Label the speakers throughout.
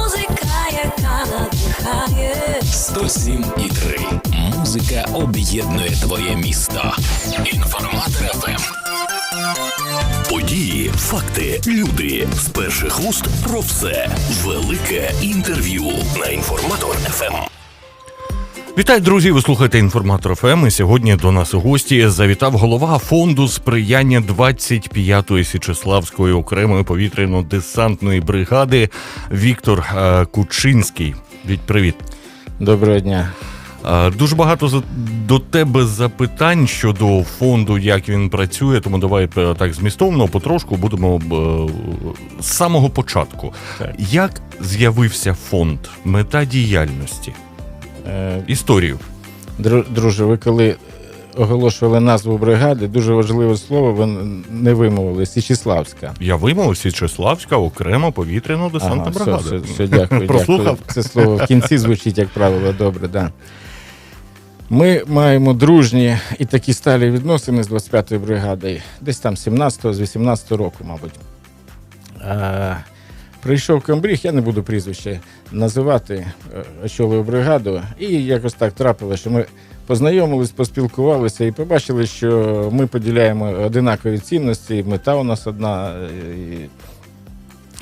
Speaker 1: музика, яка надихає.
Speaker 2: 107 і 3. Музика об'єднує твоє місто. Інформатор ФМ. Події, факти, люди з перших уст про все. Велике інтерв'ю на інформатор ФМ.
Speaker 3: Вітаю, друзі! Ви слухаєте інформатор ФМ. І сьогодні до нас у гості завітав голова фонду сприяння 25-ї Січеславської окремої повітряно-десантної бригади Віктор е, Кучинський. Віть, привіт.
Speaker 4: Доброго дня.
Speaker 3: Е, Дуже багато до тебе запитань щодо фонду, як він працює, тому давай е, так змістовно, потрошку будемо з самого початку.
Speaker 4: Так.
Speaker 3: Як з'явився фонд, мета діяльності,
Speaker 4: Е,
Speaker 3: історію?
Speaker 4: дру- Друже, ви коли оголошували назву бригади, дуже важливе слово, ви не вимовили Січіславська.
Speaker 3: Я вимовив Січеславська окрема повітряно-десантна
Speaker 4: Ага,
Speaker 3: бригада.
Speaker 4: все, все, все, дякую,
Speaker 3: Прослухав?
Speaker 4: дякую. Це слово в кінці звучить, як правило, добре, да. Ми маємо дружні і такі сталі відносини з 25-ї бригади, десь там 17-го, з 18-го року, мабуть. А, прийшов комбріг, я не буду прізвище називати, е, очолив бригаду, і якось так трапилося, що ми познайомились, поспілкувалися і побачили, що ми поділяємо одинакові цінності, мета у нас одна. е,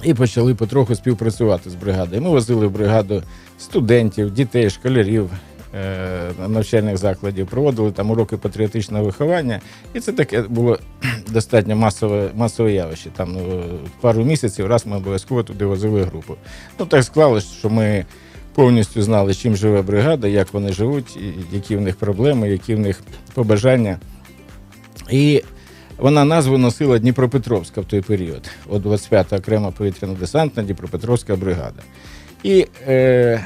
Speaker 4: І, і почали потроху співпрацювати з бригадою. Ми возили в бригаду студентів, дітей, школярів навчальних закладів, проводили там уроки патріотичного виховання. І це таке було достатньо масове, масове явище. Там ну, пару місяців раз ми обов'язково туди возили групу. Ну так склалось, що ми повністю знали, чим живе бригада, як вони живуть, які в них проблеми, які в них побажання. І вона назву носила Дніпропетровська в той період. От 25-та окрема повітряно-десантна Дніпропетровська бригада. І е,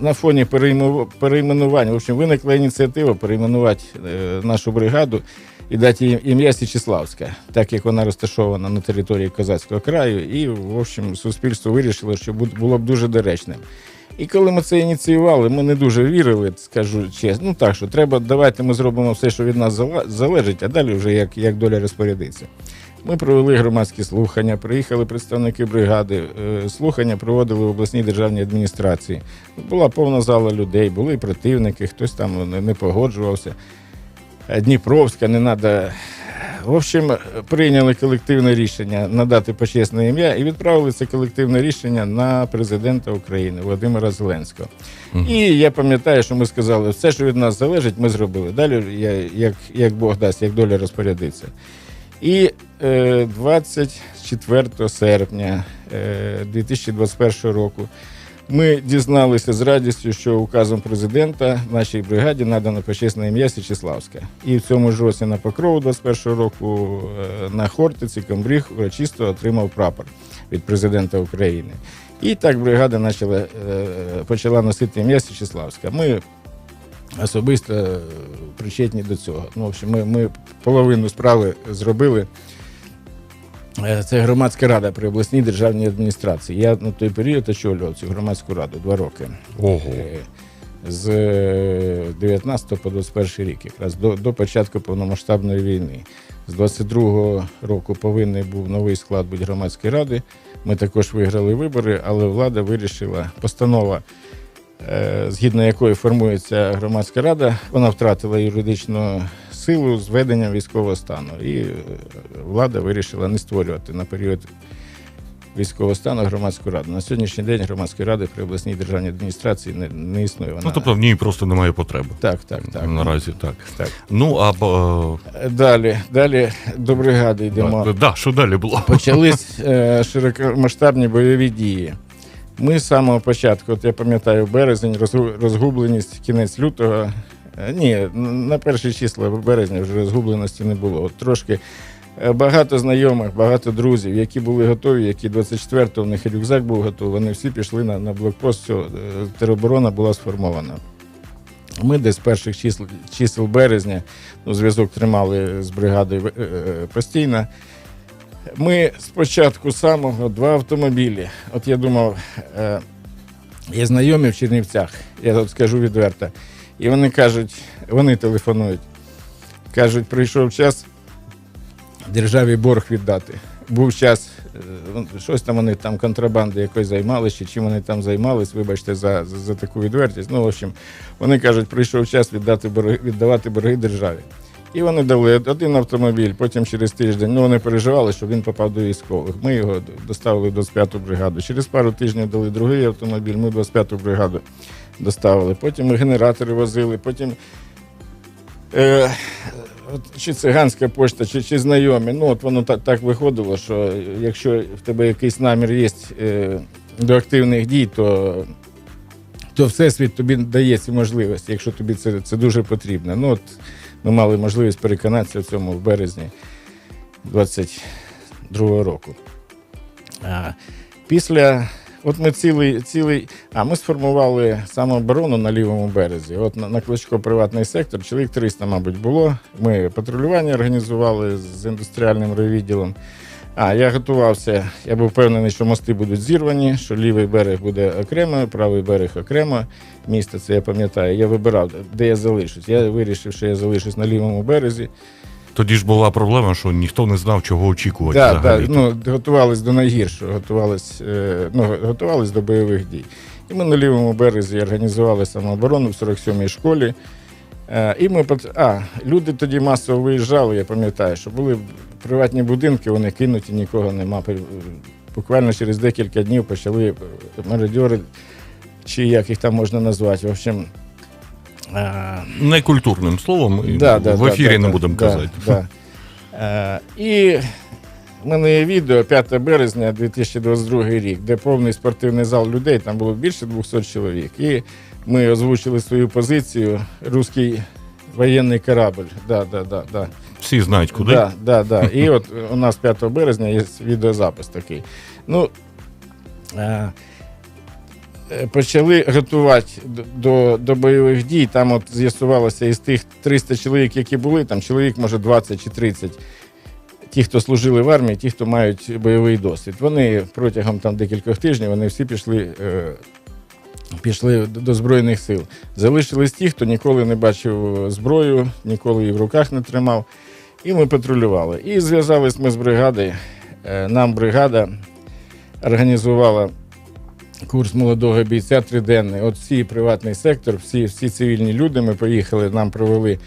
Speaker 4: на фоні переймену- перейменування, в общем, виникла ініціатива перейменувати е, нашу бригаду і дати їй ім'я Січеславська, так як вона розташована на території Козацького краю. І, в общем, суспільство вирішило, що було б дуже доречним. І коли ми це ініціювали, ми не дуже вірили, скажу чесно. Ну так що треба, давайте ми зробимо все, що від нас залежить, а далі вже як, як доля розпорядиться. Ми провели громадські слухання, приїхали представники бригади. е, Слухання проводили в обласній державній адміністрації. Була повна зала людей, були і противники, хтось там не- не погоджувався. Е, Дніпровська, не треба. В общем, прийняли колективне рішення надати почесне ім'я і відправили це колективне рішення на президента України Володимира Зеленського. І я пам'ятаю, що ми сказали, все, що від нас залежить, ми зробили. Далі, я, як, як Бог дасть, як доля розпорядиться. І е, 24 серпня е, 2021 року ми дізналися з радістю, що указом президента нашій бригаді надано почесне ім'я Січеславська. І в цьому ж році на Покрову 21 року е, на Хортиці комбріг урочисто отримав прапор від президента України. І так бригада почала, е, почала носити ім'я Січеславська. Ми особисто е, причетні до цього. Ну, в общем, ми, ми половину справи зробили. Е, Це громадська рада при обласній державній адміністрації. Я на той період очолював цю громадську раду два роки.
Speaker 3: Ого.
Speaker 4: Е, З е, 19 по 21 рік, якраз до, до початку повномасштабної війни. З 22 року повинен був новий склад бути громадської ради. Ми також виграли вибори, але влада вирішила постанова, згідно якої формується громадська рада, вона втратила юридичну силу з введенням військового стану. І е, влада вирішила не створювати на період військового стану громадську раду. На сьогоднішній день громадської ради при обласній державній адміністрації не, не існує. Вона...
Speaker 3: Ну, тобто в ній просто немає потреби.
Speaker 4: так, так, так.
Speaker 3: Наразі так.
Speaker 4: так.
Speaker 3: Ну, а е,
Speaker 4: Далі, далі до бригади йдемо.
Speaker 3: да, да, що далі було?
Speaker 4: Почались е, широкомасштабні бойові дії. Ми з самого початку, от я пам'ятаю, березень, розгу- розгубленість кінець лютого. Е, Ні, на перші числа березня вже розгубленості не було. От трошки е, багато знайомих, багато друзів, які були готові, які 24-го, в них рюкзак був готовий, вони всі пішли на, на блокпост, е, тероборона була сформована. Ми десь перших чисел, чисел березня ну, зв'язок тримали з бригадою постійно. Ми спочатку самого два автомобілі. От я думав, е, є знайомі в Чернівцях, я от скажу відверто. І вони кажуть, вони телефонують. Кажуть, прийшов час державі борг віддати. був час, е, щось там вони там контрабандою якось займалися, чи чим вони там займались, вибачте за, за, за таку відвертість. Ну, в общем, вони кажуть, прийшов час віддати борги, віддавати борги державі. І вони дали один автомобіль, потім через тиждень. Ну вони переживали, щоб він попав до військових. Ми його доставили до 25-ту бригаду. Через пару тижнів дали другий автомобіль, ми 25-ту бригаду доставили. Потім ми генератори возили, потім. Е, чи циганська пошта, чи, чи знайомі. Ну, от воно так, так виходило, що якщо в тебе якийсь намір є е, до активних дій, то, то Всесвіт тобі дає ці можливості, якщо тобі це, це дуже потрібно. Ну, от, ми мали можливість переконатися в цьому в березні 22-го року. А, після. От ми цілий, цілий. А ми сформували самооборону на лівому березі. От на, на Кличко приватний сектор, чоловік 300, мабуть, було. Ми патрулювання організували з індустріальним райвідділом. А я готувався. Я був впевнений, що мости будуть зірвані, що лівий берег буде окремо, правий берег окремо. Місто це я пам'ятаю. Я вибирав, де я залишусь. Я вирішив, що я залишусь на лівому березі.
Speaker 3: Тоді ж була проблема, що ніхто не знав, чого очікувати.
Speaker 4: Да, да, ну, готувались до найгіршого, готувались, е, ну, готувались до бойових дій. І ми на лівому березі організували самооборону в 47-й школі. Е, і ми а, люди тоді масово виїжджали, я пам'ятаю, що були приватні будинки, вони кинуті, нікого нема. Буквально через декілька днів почали е, мародьори, чи як їх там можна назвати. В общем, е,
Speaker 3: Некультурним словом,
Speaker 4: Да, да,
Speaker 3: в ефірі
Speaker 4: да,
Speaker 3: не
Speaker 4: да,
Speaker 3: будемо
Speaker 4: да,
Speaker 3: казати.
Speaker 4: Да. Е, і в мене є відео 5 березня 2022 рік, де повний спортивний зал людей, там було більше 200 чоловік. І ми озвучили свою позицію Руський воєнний корабль. Да, да, да, да.
Speaker 3: Всі знають, куди.
Speaker 4: Да, да, да. І от у нас 5 березня є відеозапис такий. Ну, е, почали готувати до, до, до бойових дій. Там от з'ясувалося із тих 300 чоловік, які були, там чоловік, може, 20 чи 30. Ті, хто служили в армії, ті, хто мають бойовий досвід. Вони протягом там декількох тижнів вони всі пішли, е, пішли до Збройних сил. Залишились ті, хто ніколи не бачив зброю, ніколи її в руках не тримав. І ми патрулювали. І зв'язались ми з бригадою. Е, Нам бригада організувала курс молодого бійця триденний. От всі приватний сектор, всі, всі цивільні люди. Ми поїхали, нам провели,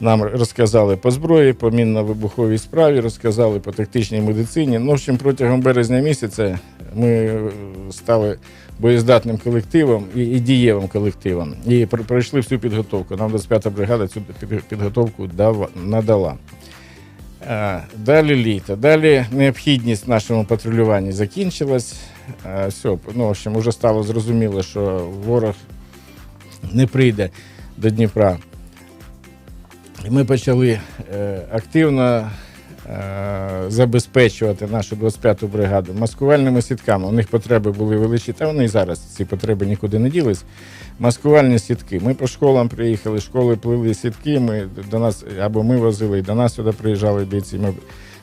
Speaker 4: нам розказали по зброї, по мінно-вибуховій справі, розказали по тактичній медицині. Ну, в общем, протягом березня місяця ми е, стали боєздатним колективом і, і дієвим колективом. І пр- пройшли всю підготовку. Нам 25-та бригада цю підготовку дав, надала. Е, Далі літо. Далі необхідність нашому патрулюванні закінчилась. Е, Все, ну, в общем, вже стало зрозуміло, що ворог не прийде до Дніпра. І ми почали е, активно е, забезпечувати нашу 25-ту бригаду маскувальними сітками. У них потреби були величі, та вони і зараз ці потреби нікуди не ділись. Маскувальні сітки. Ми по школам приїхали, школи плели сітки. Ми до нас або ми возили, і до нас сюди приїжджали бійці. Ми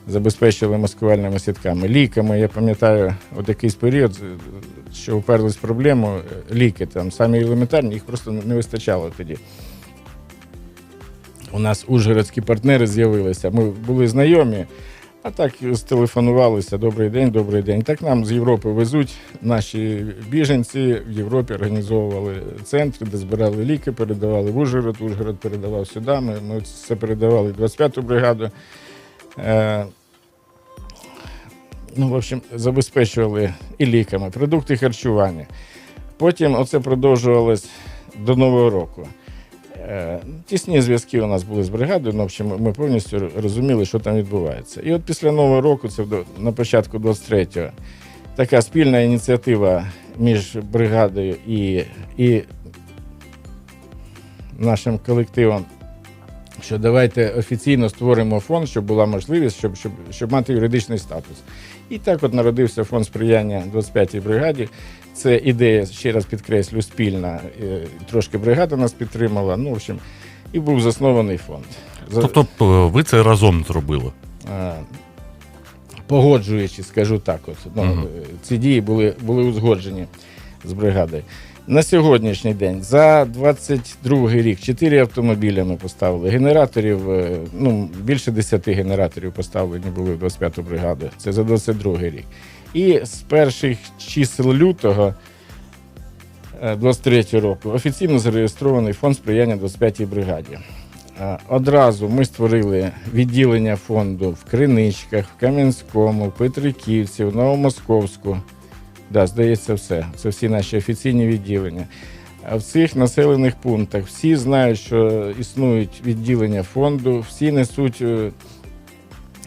Speaker 4: забезпечили маскувальними сітками. Ліками, я пам'ятаю, от якийсь період, що вперлись в проблему, ліки там самі елементарні, їх просто не вистачало тоді. У нас ужгородські партнери з'явилися. Ми були знайомі, а так стелефонувалися. Добрий день, добрий день. Так нам з Європи везуть наші біженці в Європі організовували центри, де збирали ліки, передавали в Ужгород. Ужгород передавав сюди. Ми, ми це передавали 25-ту бригаду. Е, ну, в общем, забезпечували і ліками, продукти харчування. Потім оце продовжувалось до Нового року. Е, Тісні зв'язки у нас були з бригадою, ну, в общем, ми повністю розуміли, що там відбувається. І от після Нового року, це на початку 23-го, така спільна ініціатива між бригадою і, і нашим колективом, що давайте офіційно створимо фонд, щоб була можливість, щоб, щоб, щоб мати юридичний статус. І так от народився фонд сприяння 25-й бригаді. Це ідея, ще раз підкреслю, спільна. Е, Трошки бригада нас підтримала. Ну, в общем, і був заснований фонд.
Speaker 3: Тобто ви це разом зробили.
Speaker 4: погоджуючи, скажу так, от, ну, е, ці дії були, були узгоджені з бригадою. На сьогоднішній день за 22 рік 4 автомобіля ми поставили. Генераторів, е, ну, більше 10 генераторів поставлені були в 25-ту бригаду. Це за 22 рік. І з перших чисел лютого 23 року офіційно зареєстрований фонд сприяння 25-й бригаді. Е, Одразу ми створили відділення фонду в Криничках, в Кам'янському, в Петриківці, в Новомосковську. Да, здається, все. Це всі наші офіційні відділення. А в цих населених пунктах всі знають, що існують відділення фонду, всі несуть. е,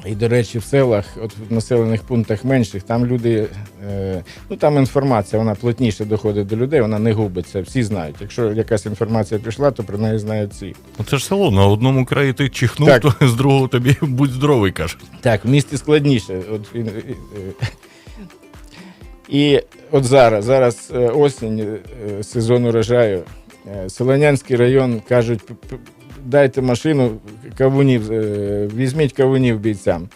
Speaker 4: І, до речі, в селах, от в населених пунктах менших, там люди, е, ну там інформація, вона плотніше доходить до людей, вона не губиться. Всі знають. Якщо якась інформація пішла, то про неї знають всі.
Speaker 3: Ну, Це ж село, на одному краї ти чихнув,
Speaker 4: Так.
Speaker 3: то з другого тобі будь здоровий каже.
Speaker 4: Так, в місті складніше. От, і, от зараз, зараз е, осінь, е, сезон урожаю. Е, Солонянський район кажуть, дайте машину кавунів, візьміть кавунів бійцям.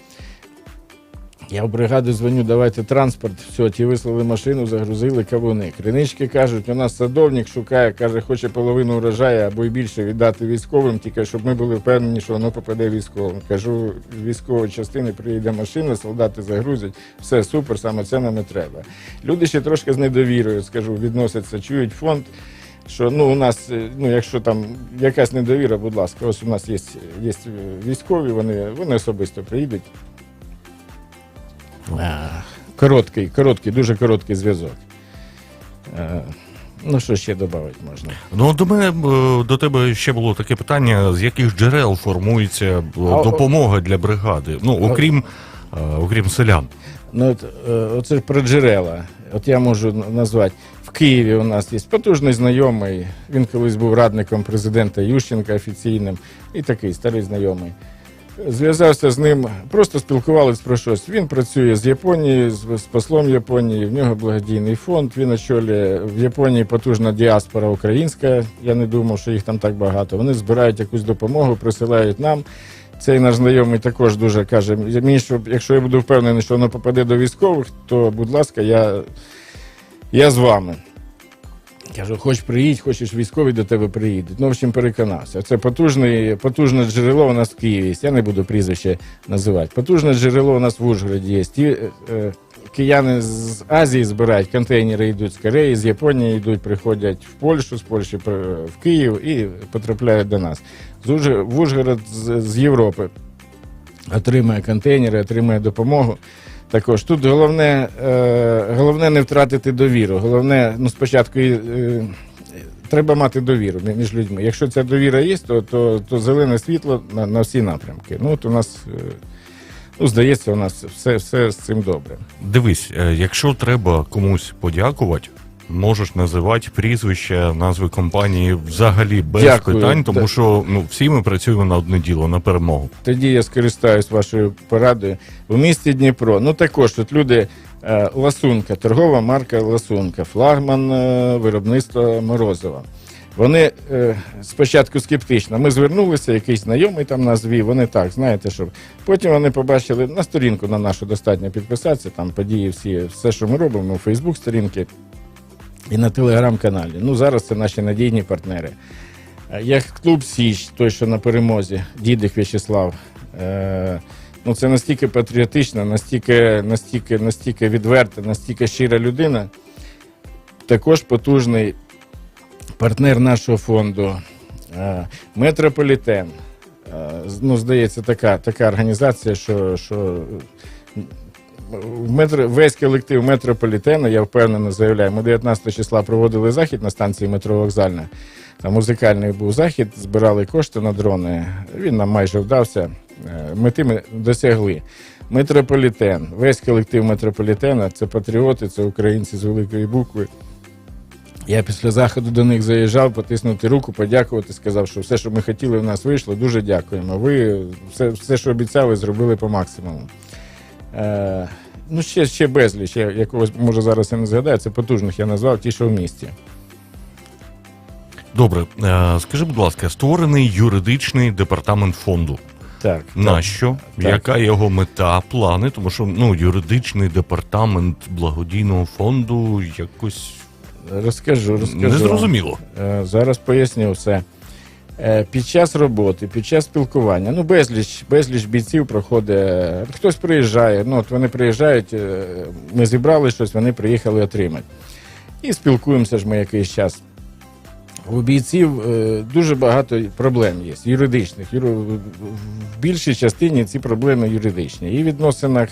Speaker 4: Я в бригаду дзвоню, давайте транспорт. Все, ті вислали машину, загрузили кавуни. Кринички кажуть, у нас садовник шукає, каже, хоче половину урожаю або й більше віддати військовим, тільки щоб ми були впевнені, що воно попаде військовим. Кажу, з військової частини приїде машина, солдати загрузять, все супер, саме це нам і треба. Люди ще трошки з недовірою, скажу, відносяться, чують фонд. Що ну у нас, е, ну якщо там якась недовіра, будь ласка, ось у нас є, є військові, вони, вони особисто приїдуть. Короткий, короткий, дуже короткий зв'язок. Е, Ну, що ще додати можна?
Speaker 3: Ну, до мене е, до тебе ще було таке питання: з яких джерел формується е, допомога для бригади? Ну, окрім, окрім селян.
Speaker 4: Ну, от, оце ж про джерела. От я можу назвати. В Києві у нас є потужний знайомий. Він колись був радником президента Ющенка офіційним і такий старий знайомий. Зв'язався з ним, просто спілкувалися про щось. Він працює з Японії, з, послом Японії, в нього благодійний фонд. Він очолює в Японії потужна діаспора українська. Я не думав, що їх там так багато. Вони збирають якусь допомогу, присилають нам. Цей наш знайомий також дуже каже: мені, що якщо я буду впевнений, що воно попаде до військових, то будь ласка, я, я з вами. Кажу, хоч приїдь, хочеш військові до тебе приїдуть. Ну, в общем, переконався. Це потужний, потужне джерело у нас в Києві. Я не буду прізвище називати. Потужне джерело у нас в Ужгороді є. Ті, е, е, кияни з Азії збирають, контейнери йдуть з Кореї, з Японії йдуть, приходять в Польщу, з Польщі в Київ і потрапляють до нас. З Ужг- в Ужгород з, з Європи отримує контейнери, отримує допомогу. Також тут головне, е, головне не втратити довіру. Головне, ну спочатку е, треба мати довіру мі- між людьми. Якщо ця довіра є, то, то, то зелене світло на, на всі напрямки. Ну, от у нас, е, ну, здається, у нас все, все з цим добре.
Speaker 3: Дивись, якщо треба комусь подякувати, можеш називати прізвища, назви компанії взагалі без
Speaker 4: Дякую.
Speaker 3: питань, тому
Speaker 4: Так.
Speaker 3: що ну всі ми працюємо на одне діло, на перемогу.
Speaker 4: Тоді я скористаюсь вашою порадою. В місті Дніпро. Ну також тут люди. е, Ласунка, торгова марка Ласунка, флагман е, виробництва Морозова. Вони е, спочатку скептично. Ми звернулися, якийсь знайомий там нас звів, вони так, знаєте, що. Потім вони побачили на сторінку на нашу достатньо підписатися, там події всі, все, що ми робимо, у Фейсбук сторінки і на телеграм-каналі. Ну, зараз це наші надійні партнери. Е, Як клуб Січ, той, що на перемозі, дідик В'ячеслав. Е, ну, це настільки патріотична, настільки, настільки, настільки відверта, настільки щира людина. Також потужний партнер нашого фонду. Е, Метрополітен. Ну, здається, така, така організація, що, що метро, весь колектив метрополітену, я впевнено заявляю, ми 19 числа проводили захід на станції метро Вокзальна. Там музикальний був захід, збирали кошти на дрони. Він нам майже вдався. Е, Мети ми досягли. Метрополітен, весь колектив метрополітена це патріоти, це українці з великої букви. Я після заходу до них заїжджав, потиснути руку, подякувати, сказав, що все, що ми хотіли, в нас вийшло. Дуже дякуємо. Ви все, все що обіцяли, зробили по максимуму. Е, ну, ще, ще безліч, я якогось, може, зараз я не згадаю, це потужних я назвав ті, що в місті.
Speaker 3: Добре, е, скажи, будь ласка, створений юридичний департамент фонду.
Speaker 4: Так.
Speaker 3: Нащо?
Speaker 4: Так.
Speaker 3: Яка його мета, плани? Тому що ну юридичний департамент благодійного фонду якось
Speaker 4: Розкажу, розкажу.
Speaker 3: Не зрозуміло.
Speaker 4: Е, Зараз поясню все. Е, Під час роботи, під час спілкування, ну безліч, безліч бійців проходить. Хтось приїжджає, ну от вони приїжджають, е, ми зібрали щось, вони приїхали отримати. І спілкуємося ж ми якийсь час. У бійців е, дуже багато проблем є, юридичних. Юри- В більшій частині ці проблеми юридичні. І в відносинах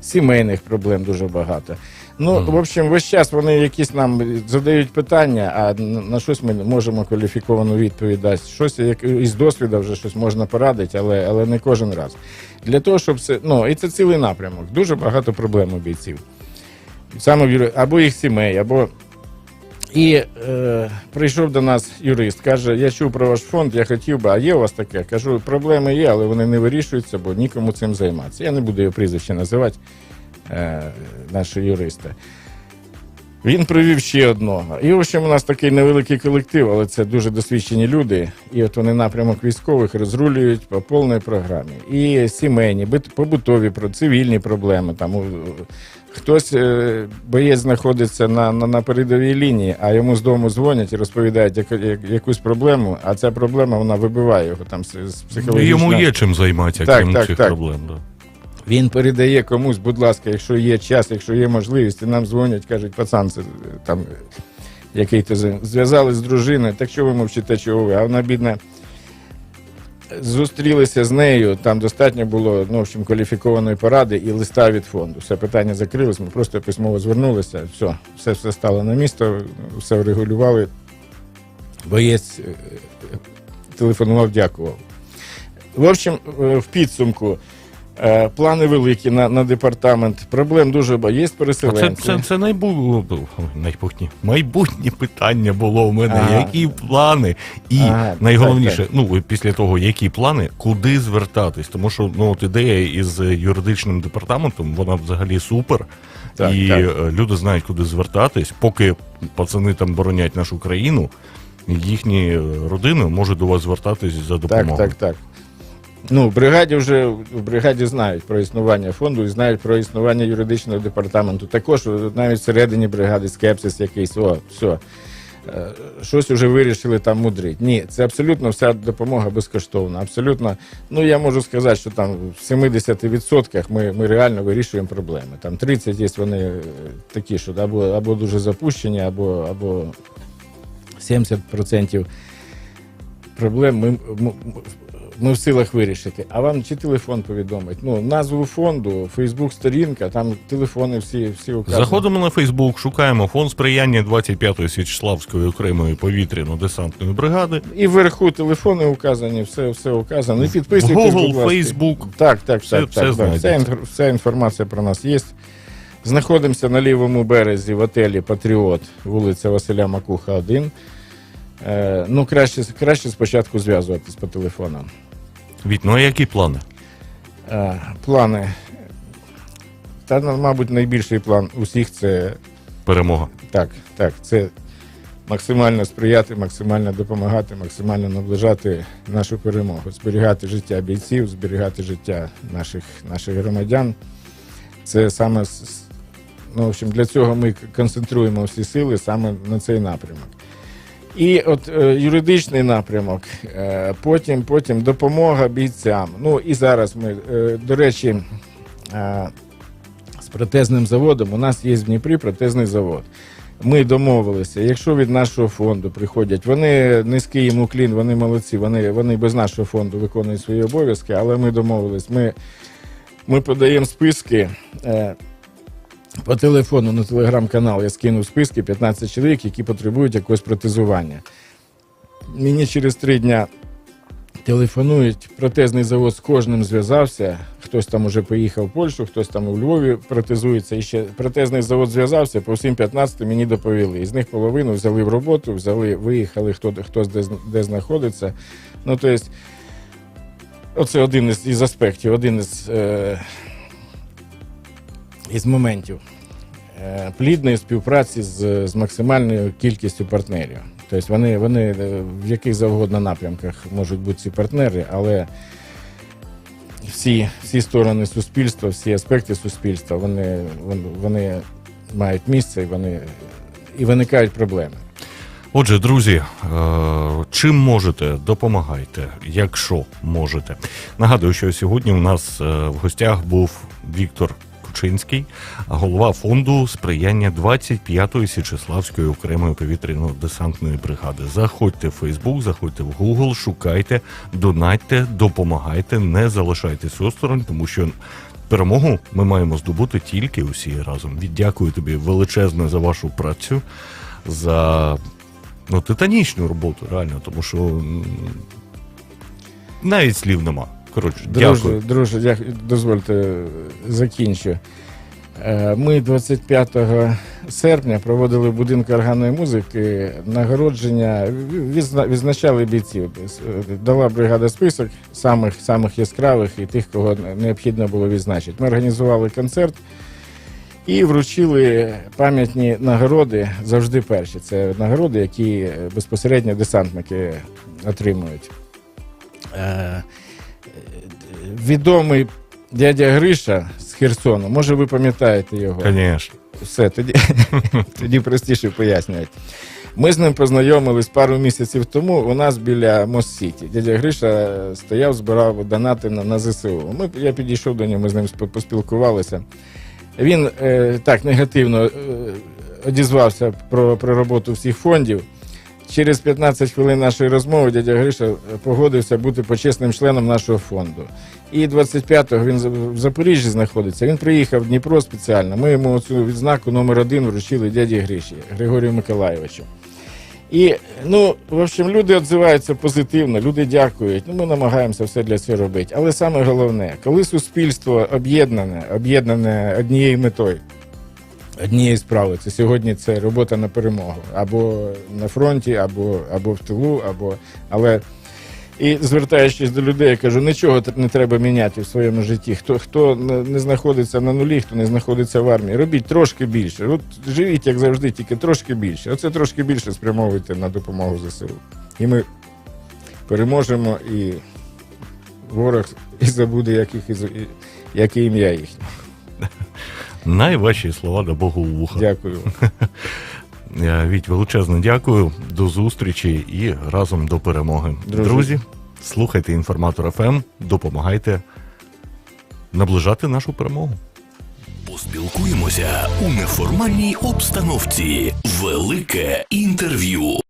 Speaker 4: сімейних проблем дуже багато. Ну, в общем, весь час вони якісь нам задають питання, а на щось ми можемо кваліфіковану відповідь дати. Щось як із досвіду вже щось можна порадити, але, але не кожен раз. Для того, щоб це. Ну, і це цілий напрямок. Дуже багато проблем у бійців. Саме або їх сімей, або. І е, прийшов до нас юрист, каже: Я чув про ваш фонд, я хотів би, а є у вас таке? Кажу, проблеми є, але вони не вирішуються, бо нікому цим займатися. Я не буду його прізвище називати, е, нашого юриста. Він привів ще одного. І, в общем, у нас такий невеликий колектив, але це дуже досвідчені люди. І от вони напрямок військових розрулюють по повній програмі. І сімейні, побутові, про- цивільні проблеми. Там, хтось е, боєць знаходиться на, на, на передовій лінії, а йому з дому дзвонять і розповідають яку- як- якусь проблему, а ця проблема вона вибиває його там з, з психологічно.
Speaker 3: Йому є чим займатися, крім цих
Speaker 4: так.
Speaker 3: проблем. Да.
Speaker 4: Він передає комусь, будь ласка, якщо є час, якщо є можливість, і нам дзвонять, кажуть, пацан, це там який то зв'язали з дружиною, так що ви мовчите, чого ви? А вона бідна. Зустрілися з нею, там достатньо було ну, в общем, кваліфікованої поради і листа від фонду. Все питання закрилось, ми просто письмово звернулися, все, все, все стало на місто, все врегулювали. Боєць е, е, телефонував, дякував. В общем, е, в підсумку. Е, Плани великі на, на департамент. Проблем дуже багато. Є
Speaker 3: А це,
Speaker 4: переселенці.
Speaker 3: це, це найбу... найбутні. майбутнє питання було у мене.
Speaker 4: Ага.
Speaker 3: Які плани? І
Speaker 4: Ага,
Speaker 3: найголовніше,
Speaker 4: так,
Speaker 3: ну після того, які плани, куди звертатись? Тому що ну от ідея із юридичним департаментом, вона взагалі супер.
Speaker 4: Так,
Speaker 3: і
Speaker 4: так.
Speaker 3: е, люди знають, куди звертатись, поки пацани там боронять нашу країну. Їхні е, родини можуть до вас звертатись за допомогою.
Speaker 4: Так, так, так. Ну, в бригаді вже в бригаді знають про існування фонду і знають про існування юридичного департаменту. Також навіть всередині бригади скепсис якийсь. О, все. Щось вже вирішили там мудрить. Ні, це абсолютно вся допомога безкоштовна. Абсолютно, ну я можу сказати, що там в 70% ми, ми реально вирішуємо проблеми. Там 30 є вони е, такі, що або, або дуже запущені, або, або 70% проблем ми, ми, ми в силах вирішити. А вам чи телефон повідомить? Ну, назву фонду, Фейсбук-сторінка, там телефони всі, всі указані.
Speaker 3: Заходимо на Фейсбук, шукаємо фонд сприяння 25-ї Січеславської окремої повітряно-десантної бригади.
Speaker 4: І вверху телефони указані, все, все указано. І підписуйтесь,
Speaker 3: Google,
Speaker 4: будь ласка.
Speaker 3: Facebook.
Speaker 4: Так, так,
Speaker 3: Все-
Speaker 4: так.
Speaker 3: все
Speaker 4: так, так. Вся, інфор- вся інформація про нас є. Знаходимося на лівому березі в отелі Патріот, вулиця Василя Макуха, 1. Е, ну, краще, краще спочатку зв'язуватись по телефонам.
Speaker 3: Від, ну а які плани?
Speaker 4: Е, плани. Та, ну, мабуть, найбільший план усіх це
Speaker 3: Перемога.
Speaker 4: так, так, це максимально сприяти, максимально допомагати, максимально наближати нашу перемогу, зберігати життя бійців, зберігати життя наших, наших громадян. Це саме с- ну, в общем, для цього ми концентруємо всі сили саме на цей напрямок. І от е, юридичний напрямок, е, потім, потім допомога бійцям. Ну і зараз ми, е, до речі, е, з протезним заводом у нас є в Дніпрі протезний завод. Ми домовилися, якщо від нашого фонду приходять, вони низький їм уклін, вони молодці, вони, вони без нашого фонду виконують свої обов'язки, але ми домовились. Ми, ми подаємо списки. Е, по телефону на телеграм-канал я скинув списки 15 чоловік, які потребують якогось протезування. Мені через три дня телефонують, протезний завод з кожним зв'язався. Хтось там уже поїхав в Польщу, хтось там у Львові протезується. І ще протезний завод зв'язався, по всім 15 мені доповіли. Із них половину взяли в роботу, взяли, виїхали, хто, хто де, де знаходиться. Ну, тобто, оце один із, із аспектів, один із, е, із моментів е, плідної співпраці з, з максимальною кількістю партнерів. Тобто вони, вони е, в яких завгодно напрямках можуть бути ці партнери, але всі, всі сторони суспільства, всі аспекти суспільства, вони, вони, мають місце і вони і виникають проблеми.
Speaker 3: Отже, друзі, е, чим можете, допомагайте, якщо можете. Нагадую, що сьогодні у нас в гостях був Віктор Кучинський, голова фонду сприяння 25-ї Січеславської окремої повітряно-десантної бригади. Заходьте в Фейсбук, заходьте в Google, шукайте, донатьте, допомагайте, не залишайтесь осторонь, тому що. Перемогу ми маємо здобути тільки усі разом. Віддякую тобі величезне за вашу працю, за ну, титанічну роботу, реально, тому що навіть слів нема. Коротше,
Speaker 4: Друже,
Speaker 3: дякую.
Speaker 4: друже, я, дозвольте, закінчу. Е, Ми 25 серпня проводили в будинку органної музики нагородження, відзначали бійців. Дала бригада список самих, самих яскравих і тих, кого необхідно було відзначити. Ми організували концерт і вручили пам'ятні нагороди завжди перші. Це нагороди, які безпосередньо десантники отримують. Відомий дядя Гриша з Херсону, може ви пам'ятаєте його?
Speaker 3: Звісно.
Speaker 4: Все, тоді, тоді простіше пояснювати. Ми з ним познайомились пару місяців тому у нас біля Мост-Сіті. Дядя Гриша стояв, збирав донати на, на ЗСУ. Ми, я підійшов до нього, ми з ним поспілкувалися. Він е, так негативно е, одізвався про, про роботу всіх фондів. Через 15 хвилин нашої розмови дядя Гриша погодився бути почесним членом нашого фонду. І 25-го він в Запоріжжі знаходиться. Він приїхав в Дніпро спеціально. Ми йому цю відзнаку номер один вручили дяді Гриші Григорію Миколаєвичу. І ну, в общем, люди відзиваються позитивно, люди дякують. Ну, ми намагаємося все для цього робити. Але саме головне, коли суспільство об'єднане, об'єднане однією метою, однією справою, це сьогодні це робота на перемогу або на фронті, або, або в тилу, або але. І звертаючись до людей, я кажу, нічого не треба міняти в своєму житті. Хто хто не знаходиться на нулі, хто не знаходиться в армії, робіть трошки більше. От живіть, як завжди, тільки трошки більше. Оце трошки більше спрямовуйте на допомогу ЗСУ. І ми переможемо, і ворог і забуде, як і- ім'я їхнє.
Speaker 3: Найважчі слова до Богу у вуха.
Speaker 4: Дякую.
Speaker 3: Віть, величезне дякую. До зустрічі і разом до перемоги.
Speaker 4: Друзі.
Speaker 3: Друзі, слухайте інформатор ФМ, допомагайте наближати нашу перемогу.
Speaker 2: Поспілкуємося у неформальній обстановці. Велике інтерв'ю.